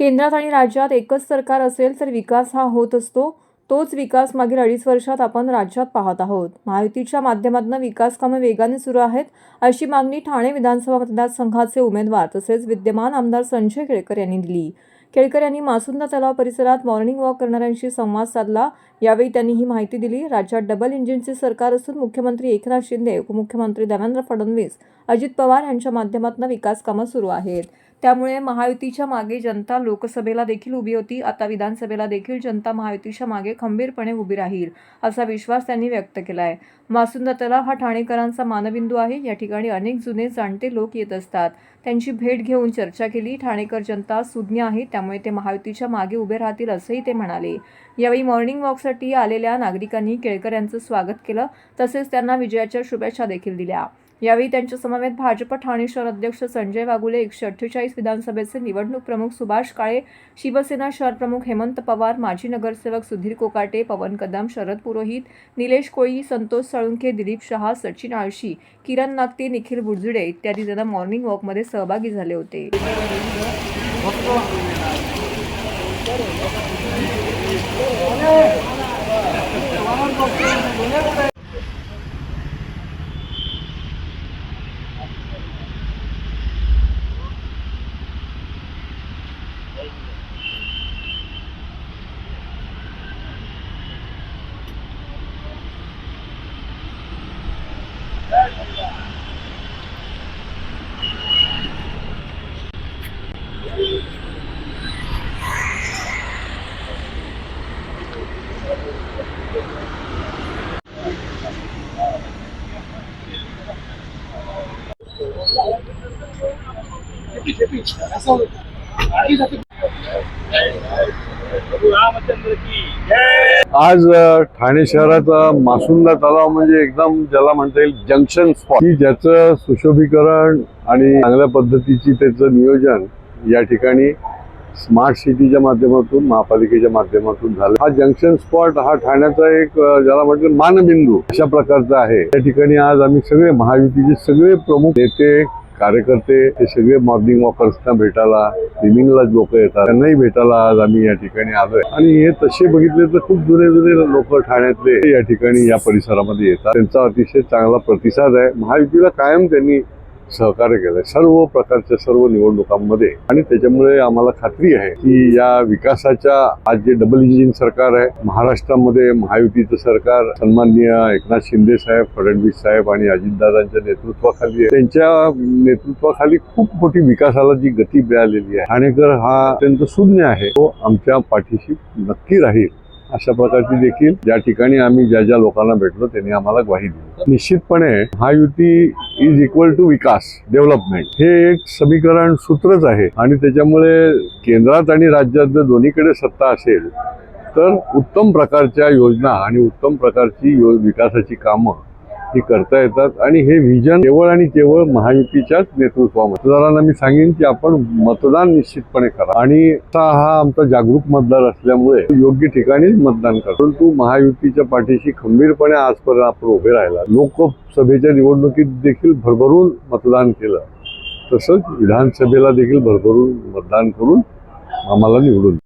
केंद्रात आणि राज्यात एकच सरकार असेल तर विकास हा होत असतो. तोच विकास मागील अडीच वर्षात आपण राज्यात पाहत आहोत. महायुतीच्या माध्यमातून विकास कामे वेगाने सुरू आहेत अशी मागणी ठाणे विधानसभा मतदारसंघाचे उमेदवार तसेच विद्यमान आमदार संजय केळकर यांनी दिली. केळकर यांनी मासुंदा तलाव परिसरात मॉर्निंग वॉक करणाऱ्यांशी संवाद साधला. यावेळी त्यांनी ही माहिती दिली. राज्यात डबल इंजिनचे सरकार असून मुख्यमंत्री एकनाथ शिंदे उपमुख्यमंत्री देवेंद्र फडणवीस अजित पवार यांच्या माध्यमातून विकास कामं सुरू आहेत. त्यामुळे महायुतीच्या मागे जनता लोकसभेला देखील उभी होती. आता विधानसभेला देखील जनता महायुतीच्या मागे खंबीरपणे उभी राहील असा विश्वास त्यांनी व्यक्त केला आहे मासुंदा तलाव हा ठाणेकरांचा मानबिंदू आहे. या ठिकाणी अनेक जुने जाणते लोक येत असतात. त्यांची भेट घेऊन चर्चा केली. ठाणेकर जनता सुज्ञ आहे त्यामुळे ते महायुतीच्या मागे उभे राहतील असंही ते म्हणाले. यावेळी मॉर्निंग वॉकसाठी आलेल्या नागरिकांनी केळकर यांचं स्वागत केलं. तसेच त्यांना विजयाच्या शुभेच्छा देखील दिल्या. यावेळी त्यांच्या समवेत भाजप ठाणे शहर अध्यक्ष संजय वागुले एकशे अठ्ठेचाळीस विधानसभेचे निवडणूक प्रमुख सुभाष काळे शिवसेना शहर प्रमुख हेमंत पवार माजी नगरसेवक सुधीर कोकाटे पवन कदम शरद पुरोहित निलेश कोळी संतोष साळुंखे दिलीप शहा सचिन आळशी किरण नागते निखिल बुडजुडे इत्यादी जण मॉर्निंग वॉकमध्ये सहभागी झाले होते. आज ठाणे शहराचा मासुंदा तलाव म्हणजे एकदम ज्याला म्हणता येईल जंक्शन स्पॉट. की ज्याचं सुशोभीकरण आणि चांगल्या पद्धतीची त्याचं नियोजन या ठिकाणी स्मार्ट सिटीच्या माध्यमातून महापालिकेच्या माध्यमातून झालं. हा जंक्शन स्पॉट हा ठाण्याचा एक ज्याला म्हणतो मानबिंदू अशा प्रकारचा आहे. त्या ठिकाणी आज आम्ही सगळे महायुतीचे सगळे प्रमुख नेते कार्यकर्ते हे सगळे मॉर्निंग वॉकर्सना भेटायला स्विमिंगला लोक येतात. त्यांनाही भेटायला आज आम्ही या ठिकाणी आलोय. आणि हे तसे बघितले तर खूप जुने जुने लोक ठाण्यातले या ठिकाणी या परिसरामध्ये येतात. त्यांचा अतिशय चांगला प्रतिसाद आहे. महायुतीला कायम त्यांनी सहकार्य केलंय. सर्व प्रकारच्या सर्व निवडणुकांमध्ये आणि त्याच्यामुळे आम्हाला खात्री आहे की या विकासाच्या आज जे डबल इंजिन सरकार आहे महाराष्ट्रामध्ये महायुतीचं सरकार सन्माननीय एकनाथ शिंदे साहेब फडणवीस साहेब आणि अजितदादांच्या नेतृत्वाखाली आहे. त्यांच्या नेतृत्वाखाली खूप मोठी विकासाला जी गती मिळालेली आहे. ठाणेकर हा अत्यंत शून्य आहे. तो आमच्या पाठीशी नक्की राहील. अशा प्रकारची देखील ज्या ठिकाणी आम्ही ज्या ज्या लोकांना भेटलो त्यांनी आम्हाला ग्वाही दिली. निश्चितपणे Mahayuti is equal to vikas development हे एक समीकरण सूत्रच आहे. आणि त्याच्यामुळे केंद्रात आणि राज्यात जर दोन्हीकडे सत्ता असेल तर उत्तम प्रकारच्या योजना आणि उत्तम प्रकारची विकासाची कामं ती करता येतात आणि हे व्हिजन केवळ आणि केवळ महायुतीच्याच नेतृत्वामध्ये. मतदारांना मी सांगेन की आपण मतदान निश्चितपणे करा. आणि हा आमचा जागरूक मतदार असल्यामुळे योग्य ठिकाणीच मतदान करा. परंतु महायुतीच्या पाठीशी खंबीरपणे आजपर्यंत आपण उभे राहिला. लोकसभेच्या निवडणुकीत देखील भरभरून मतदान केलं. तसंच विधानसभेला देखील भरभरून मतदान करून आम्हाला निवडून